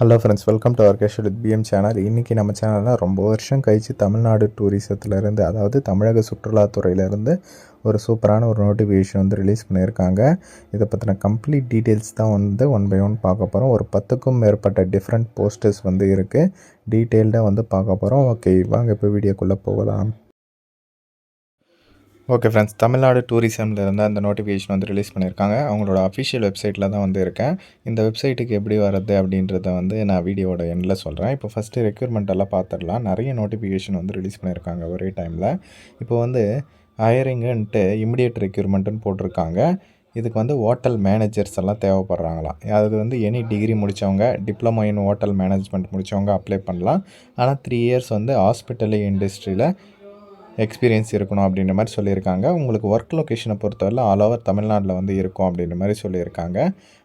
Hello friends welcome to our casual with PM channel இன்றைக்கி நம்ம சேனலில் ரொம்ப வருஷம் கழித்து தமிழ்நாடு டூரிசத்துலேருந்து அதாவது தமிழக சுற்றுலாத்துறையிலேருந்து ஒரு சூப்பரான ஒரு நோட்டிஃபிகேஷன் வந்து ரிலீஸ் பண்ணியிருக்காங்க. இதை பற்றின கம்ப்ளீட் டீட்டெயில்ஸ் தான் வந்து ஒன் பை ஒன் பார்க்க போகிறோம் ஒரு பத்துக்கும் மேற்பட்ட டிஃப்ரெண்ட் போஸ்டர்ஸ் வந்து இருக்குது டீட்டெயில்டாக வந்து பார்க்க போகிறோம் ஓகே வாங்க இப்போ வீடியோக்குள்ளே போகலாம். ஓகே ஃப்ரெண்ட்ஸ் தமிழ்நாடு டூரிசமில் இருந்து அந்த நோட்டிஃபிகேஷன் வந்து ரிலீஸ் பண்ணியிருக்காங்க. அவங்களோட அஃபிஷியல் வெப்சைட்டில் தான் வந்து இருக்கேன். இந்த வெப்சைட்டுக்கு எப்படி வர்றது அப்படின்றத வந்து நான் வீடியோட எண்டில் சொல்கிறேன் இப்போ ஃபஸ்ட்டு ரெக்யூர்மெண்ட் எல்லாம் பார்த்துடலாம் நிறைய நோட்டிஃபிகேஷன் வந்து ரிலீஸ் பண்ணியிருக்காங்க ஒரே டைமில் இப்போ வந்து ஹயரிங்குன்ட்டு இமிடியேட் ரெக்யூர்மெண்ட்டுன்னு போட்டிருக்காங்க. இதுக்கு வந்து ஹோட்டல் மேனேஜர்ஸ் எல்லாம் தேவைப்படுறாங்களாம். அது வந்து எனி டிகிரி முடித்தவங்க டிப்ளமோ இன் ஹோட்டல் மேனேஜ்மெண்ட் முடித்தவங்க அப்ளை பண்ணலாம். ஆனால் த்ரீ இயர்ஸ் வந்து ஹாஸ்பிட்டல் இண்டஸ்ட்ரியில் எக்ஸ்பீரியன்ஸ் இருக்கணும் அப்படின்ற மாதிரி சொல்லியிருக்காங்க. உங்களுக்கு ஒர்க் லொக்கேஷனை பொறுத்தவரை ஆல் ஓவர் தமிழ்நாட்டில் வந்து இருக்கும் அப்படின்ற மாதிரி சொல்லியிருக்காங்க.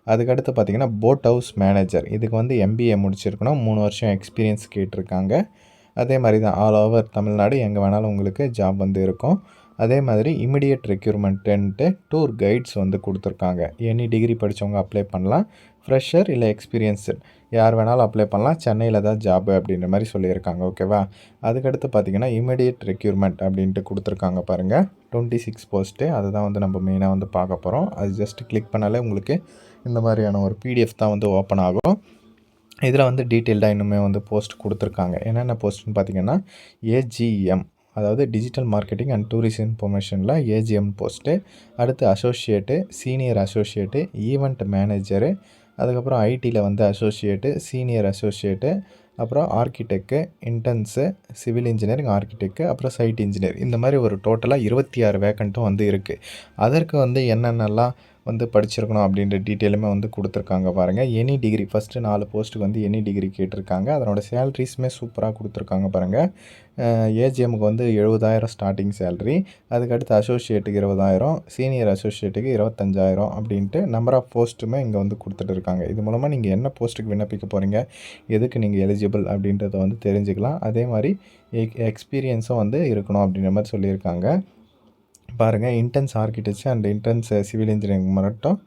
அதுக்கடுத்து பார்த்திங்கன்னா போட் ஹவுஸ் மேனேஜர் இதுக்கு வந்து எம்பிஏ முடிச்சிருக்கணும். மூணு வருஷம் எக்ஸ்பீரியன்ஸ் கேட்டிருக்காங்க. அதே மாதிரி தான் ஆல் ஓவர் தமிழ்நாடு எங்கே வேணாலும் உங்களுக்கு ஜாப் வந்து இருக்கும். அதே மாதிரி இமிடியட் ரெக்யூர்மெண்ட்டுன்ட்டு டூர் கைட்ஸ் வந்து கொடுத்துருக்காங்க. எனி டிகிரி படித்தவங்க அப்ளை பண்ணலாம். ஃப்ரெஷர் இல்லை எக்ஸ்பீரியன்ஸு யார் வேணாலும் அப்ளை பண்ணலாம். சென்னையில் தான் ஜாபு அப்படின்ற மாதிரி சொல்லியிருக்காங்க. ஓகேவா அதுக்கடுத்து பார்த்திங்கன்னா இமிடியட் ரெக்யூர்மெண்ட் அப்படின்ட்டு கொடுத்துருக்காங்க பாருங்கள் டுவெண்ட்டி சிக்ஸ் போஸ்ட்டு அதுதான் வந்து நம்ம மெயினாக வந்து பார்க்க போகிறோம் அது ஜஸ்ட் கிளிக் பண்ணாலே உங்களுக்கு இந்த மாதிரியான ஒரு பிடிஎஃப் தான் வந்து ஓப்பன் ஆகும். இதில் வந்து டீட்டெயில்டாக இன்னுமே வந்து போஸ்ட் கொடுத்துருக்காங்க. என்னென்ன போஸ்ட்னு பார்த்தீங்கன்னா ஏஜிஎம் அதாவது டிஜிட்டல் மார்க்கெட்டிங் அண்ட் டூரிஸ்ட் இன்ஃபர்மேஷனில் ஏஜிஎம் போஸ்ட்டு அடுத்து associate senior associate event manager அதுக்கப்புறம் ஐடியில் வந்து அசோசியேட்டு சீனியர் அசோசியேட்டு அப்புறம் ஆர்கிடெக்கு இன்டென்ஸு சிவில் இன்ஜினியரிங் ஆர்கிடெக்கு அப்புறம் சைட் இன்ஜினியர் இந்த மாதிரி ஒரு டோட்டலாக இருபத்தி ஆறு வேக்கண்ட்டும் வந்து இருக்குது அதற்கு வந்து என்னென்னலாம் வந்து படிச்சிருக்கணும் அப்படின்ற டீட்டெயிலுமே வந்து கொடுத்துருக்காங்க பாருங்கள் எனி டிகிரி ஃபஸ்ட்டு நாலு போஸ்ட்டுக்கு வந்து எனி டிகிரி கேட்டிருக்காங்க. அதனோட சேல்ரிஸுமே சூப்பராக கொடுத்துருக்காங்க பாருங்கள் ஏஜிஎம்க்கு வந்து எழுபதாயிரம் ஸ்டார்டிங் சேல்ரி அதுக்கடுத்து அசோசியேட்டுக்கு இருபதாயிரம் சீனியர் அசோசியேட்டுக்கு இருபத்தஞ்சாயிரம் அப்படின்ட்டு நம்பர் ஆஃப் போஸ்ட்டுமே இங்கே வந்து கொடுத்துட்டு இருக்காங்க. இது மூலமாக நீங்கள் என்ன போஸ்ட்டுக்கு விண்ணப்பிக்க போகிறீங்க எதுக்கு நீங்கள் எலிஜிபிள் அப்படின்றத வந்து தெரிஞ்சுக்கலாம். அதே மாதிரி எக்ஸ்பீரியன்ஸும் வந்து இருக்கணும் அப்படின்ற மாதிரி சொல்லியிருக்காங்க. பாருங்கள் interns architecture and interns civil engineering மட்டும்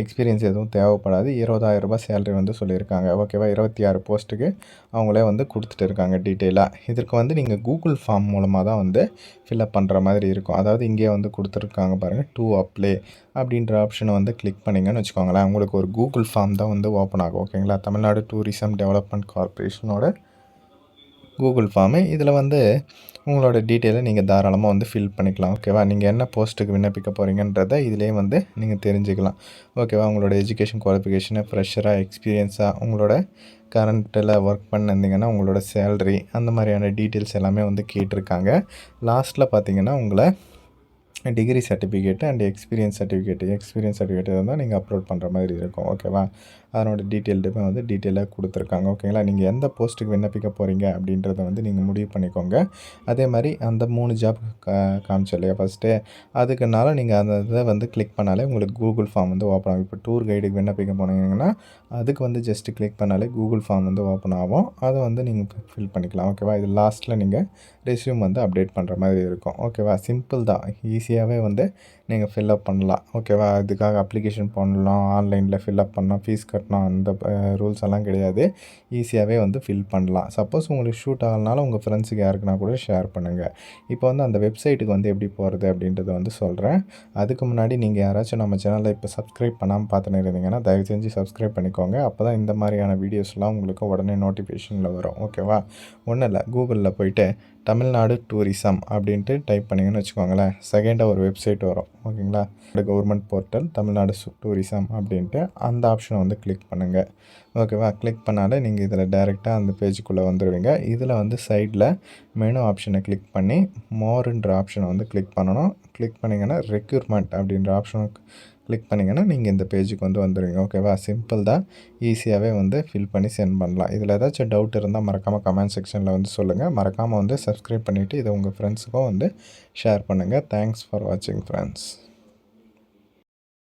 எக்ஸ்பீரியன்ஸ் எதுவும் தேவைப்படாது. இருபதாயிரம் ரூபாய் சேலரி வந்து சொல்லியிருக்காங்க. ஓகேவா இருபத்தி ஆறு போஸ்ட்டுக்கு அவங்களே வந்து கொடுத்துட்டு இருக்காங்க டீட்டெயிலாக இதற்கு வந்து நீங்கள் கூகுள் ஃபார்ம் மூலமாக தான் வந்து ஃபில்அப் பண்ணுற மாதிரி இருக்கும். அதாவது இங்கே வந்து கொடுத்துருக்காங்க பாருங்கள் டூ அப்ளே அப்படின்ற ஆப்ஷனை வந்து கிளிக் பண்ணிங்கன்னு வச்சுக்கோங்களேன். உங்களுக்கு ஒரு கூகுள் ஃபார்ம் தான் வந்து ஓப்பன் ஆகும். ஓகேங்களா தமிழ்நாடு டூரிசம் டெவலப்மெண்ட் கார்பரேஷனோட கூகுள் ஃபார்மு இதில் வந்து உங்களோட டீட்டெயிலை நீங்கள் தாராளமாக வந்து ஃபில் பண்ணிக்கலாம். ஓகேவா நீங்கள் என்ன போஸ்ட்டுக்கு விண்ணப்பிக்க போகிறீங்கன்றத இதிலே வந்து நீங்கள் தெரிஞ்சுக்கலாம். ஓகேவா உங்களோட எஜுகேஷன் குவாலிஃபிகேஷனு ஃப்ரெஷராக எக்ஸ்பீரியன்ஸாக உங்களோட கரண்ட்டில் ஒர்க் பண்ணிருந்தீங்கன்னா உங்களோட சேல்ரி அந்த மாதிரியான டீட்டெயில்ஸ் எல்லாமே வந்து கேட்டிருக்காங்க. லாஸ்ட்டில் பார்த்தீங்கன்னா உங்களை degree certificate and experience certificate experience certificate இருந்தால் நீங்கள் அப்லோட் பண்ணுற மாதிரி இருக்கும். ஓகேவா அதனோட டீட்டெயில்டுமே வந்து டீட்டெயிலாக கொடுத்துருக்காங்க. ஓகேங்களா நீங்கள் எந்த போஸ்ட்டுக்கு விண்ணப்பிக்க போகிறீங்க அப்படின்றத வந்து நீங்கள் முடிவு பண்ணிக்கோங்க. அதே மாதிரி அந்த மூணு ஜாப் கா இல்லையா ஃபஸ்ட்டு அதுக்குனால நீங்கள் அந்த இதை வந்து கிளிக் பண்ணாலே உங்களுக்கு கூகுள் ஃபார்ம் வந்து ஓப்பன் ஆகும். இப்போ டூர் கைடுக்கு விண்ணப்பிக்க போனீங்கன்னா அதுக்கு வந்து ஜஸ்ட்டு கிளிக் பண்ணாலே கூகுள் ஃபார்ம் வந்து ஓப்பன் ஆகும். அதை வந்து நீங்கள் ஃபில் பண்ணிக்கலாம். ஓகேவா இது லாஸ்ட்டில் நீங்கள் ரெஸ்யூம் வந்து அப்டேட் பண்ணுற மாதிரி இருக்கும். ஓகேவா சிம்பிள் தான். ஈஸி ஈஸியாகவே வந்து நீங்கள் ஃபில்அப் பண்ணலாம். ஓகேவா அதுக்காக அப்ளிகேஷன் பண்ணலாம். ஆன்லைனில் ஃபில்அப் பண்ணலாம். ஃபீஸ் கட்டணும். அந்த ரூல்ஸ் எல்லாம் கிடையாது. ஈஸியாகவே வந்து ஃபில் பண்ணலாம். சப்போஸ் உங்களுக்கு ஷூட் ஆகலனாலும் உங்கள் ஃப்ரெண்ட்ஸுக்கு யாருக்குனா கூட ஷேர் பண்ணுங்கள் இப்போ வந்து அந்த வெப்சைட்டுக்கு வந்து எப்படி போகிறது அப்படின்றத வந்து சொல்கிறேன் அதுக்கு முன்னாடி நீங்கள் யாராச்சும் நம்ம சேனலில் இப்போ சப்ஸ்கிரைப் பண்ணாமல் பார்த்துன்னு இருந்தீங்கன்னா தயவு செஞ்சு சப்ஸ்கிரைப் பண்ணிக்கோங்க. அப்போ தான் இந்த மாதிரியான வீடியோஸ்லாம் உங்களுக்கு உடனே நோட்டிஃபிகேஷனில் வரும். ஓகேவா ஒன்றும் இல்லை. கூகுளில் போயிட்டு தமிழ்நாடு டூரிசம் அப்படின்ட்டு டைப் பண்ணிங்கன்னு வச்சுக்கோங்களேன். செகண்ட் செகண்டாக ஒரு வெப்சைட் வரும். ஓகேங்களா? இந்த கவர்மெண்ட் போர்ட்டல் தமிழ்நாடு டூரிசம் அப்படின்ட்டு அந்த ஆப்ஷனை வந்து கிளிக் பண்ணுங்கள் ஓகேவா? கிளிக் பண்ணாலே நீங்கள் இதில் டேரெக்டாக அந்த பேஜுக்குள்ளே வந்துடுவீங்க இதில் வந்து சைடில் மெனு ஆப்ஷனை கிளிக் பண்ணி மோருன்ற ஆப்ஷனை வந்து கிளிக் பண்ணணும். கிளிக் பண்ணிங்கன்னா ரெக்யூர்மெண்ட் அப்படின்ற ஆப்ஷனை கிளிக் பண்ணிங்கன்னா நீங்கள் இந்த பேஜுக்கு வந்து வந்துடுவீங்க ஓகேவா சிம்பிள் தான். ஈஸியாகவே வந்து ஃபில் பண்ணி சென்ட் பண்ணலாம். இதில் ஏதாச்சும் டவுட் இருந்தால் மறக்காமல் கமெண்ட் செக்ஷனில் வந்து சொல்லுங்கள் மறக்காமல் வந்து சப்ஸ்கிரைப் பண்ணிவிட்டு இதை உங்கள் ஃப்ரெண்ட்ஸுக்கும் வந்து ஷேர் பண்ணுங்கள் தேங்க்ஸ் ஃபார் வாட்சிங் ஃப்ரெண்ட்ஸ்